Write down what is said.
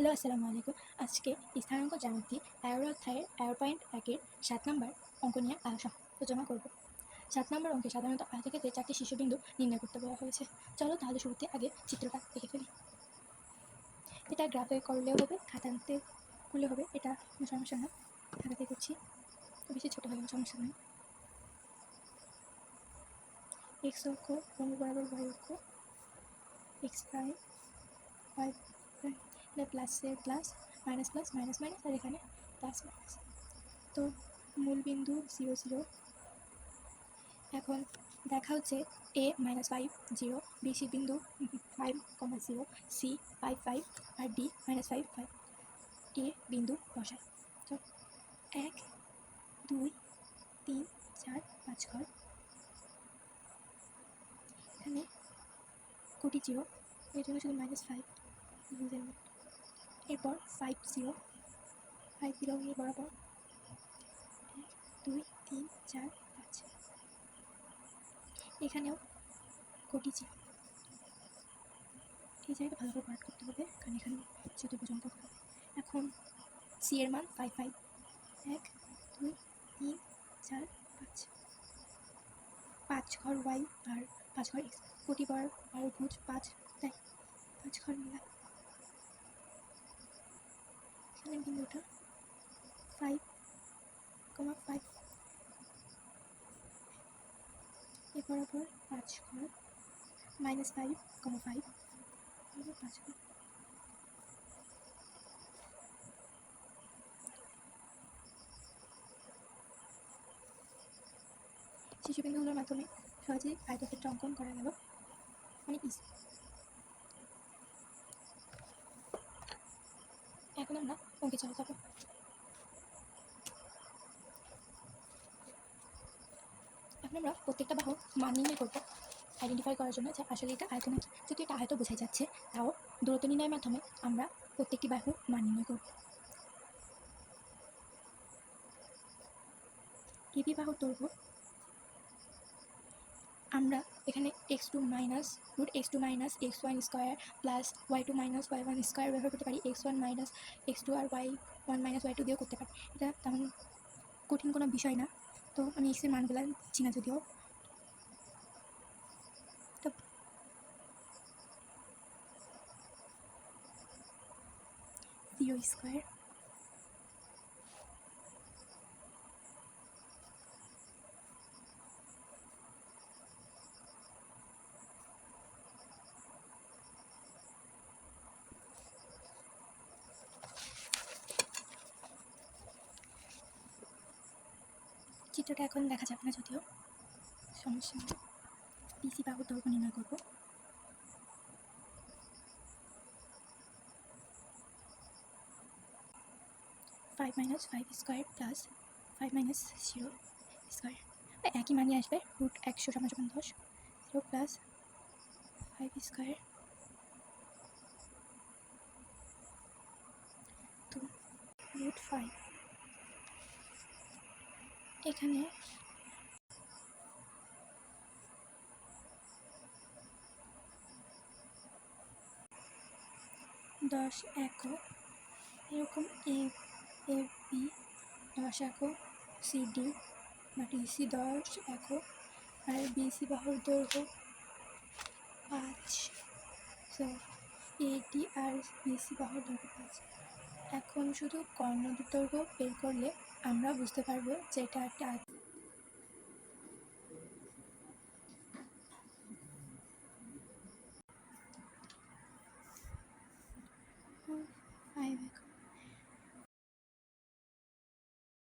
Hello, আসসালামু আলাইকুম। আজকে স্থানাঙ্ক জ্যামিতি এগারো অধ্যায়ের এগারো পয়েন্ট একের সাত নম্বর অঙ্ক নিয়ে আলোচনা করব। সাত নম্বর অঙ্কে সাধারণত আয়তক্ষেত্রে চারটি শীর্ষবিন্দু নির্ণয় করতে বলা হয়েছে। চলো তাহলে শুরুতে আগে চিত্রটা দেখে ফেলি। এটা গ্রাফে করলেও হবে, খাতাতে করলেও হবে, এটা সমস্যা না। খাতাতে করছি, বেশি ছোটো হয়ে সমস্যা নেই। এক্স অক্ষ বরাবর ওয়াই অক্ষ এক্স প্রাইম এটা প্লাসের plus minus plus minus minus আর এখানে প্লাস মাইনাস তো মূল বিন্দু জিরো জিরো এখন দেখা হচ্ছে A minus five zero B বিন্দু five comma zero C five five R D minus five five A বিন্দু বসায়। তো এক, দুই, তিন, চার, পাঁচ ঘর এখানে কোটি জিরো এর জন্য শুধু মাইনাস ফাইভ এরপর ফাইভ জিরো ফাইভ জিরো এর বরাবর দুই, তিন, চার, পাঁচ। এখানেও কোটি জিরো এই জায়গাটা ভালো করে পাঠ করতে হবে, কারণ এখানে চতুর্ভুজ অঙ্ক হবে এখন সি এর মান ফাইভ ফাইভ এক, দুই, তিন, চার, পাঁচ। পাঁচ ঘর ওয়াই আর পাঁচ ঘর এক্স কোটি বার, বারো ভুজ, পাঁচ, তাই। পাঁচ ঘর মিলা এখানে বিন্দুটা ফাইভ কমা ফাইভ এ বরাবর পাঁচ ঘর মাইনাস ফাইভ কমা ফাইভ পাঁচ ঘর শিশুবিন্দুগুলোর মাধ্যমে সহজেই আয়তক্ষেত্র অঙ্কন করা গেল। অনেক ইজি এখন আমরা অঙ্কে চলে যাব। এখন আমরা প্রত্যেকটা বাহু মান নির্ণয় করব। আইডেন্টিফাই করার জন্য যে আসলে এটা আয়ত নাকি যদি এটা আয়ত বোঝাই যাচ্ছে, তাও দূরত্ব নির্ণয়ের মাধ্যমে আমরা প্রত্যেকটি বাহু মান নির্ণয় করব। কেবি বাহুর দৈর্ঘ্য আমরা এখানে x two minus root x two minus x one square plus y two minus y one square ব্যবহার করতে পারি। X one minus x two আর y one minus y two দিয়েও করতে পারি। এটা তেমন কঠিন কোনো বিষয় না। তো আমি এক্সের মানগুলো চিনা যদিও। জিরো স্কোয়ার চিত্রটা এখন দেখা যাবে না যদিও। সমস্যা নেই। পিসি বাহুর দৈর্ঘ্য নির্ণয় করব। Five minus five square plus five minus zero square একই মানই আসবে রুট একশো সমান সমান দশ। Zero plus five square root five এখানে। দশ একক। এরকম এ এ বি দশ একক। সি ডি বা ডিসি দশ একক। আর বিসি বাহুর দৈর্ঘ্য পাঁচ। এটি আর বিসি বাহুর দৈর্ঘ্য পাঁচ। এখন শুধু কর্ণ বিতর্ক বের করলে আমরা বুঝতে পারব যে এটা একটা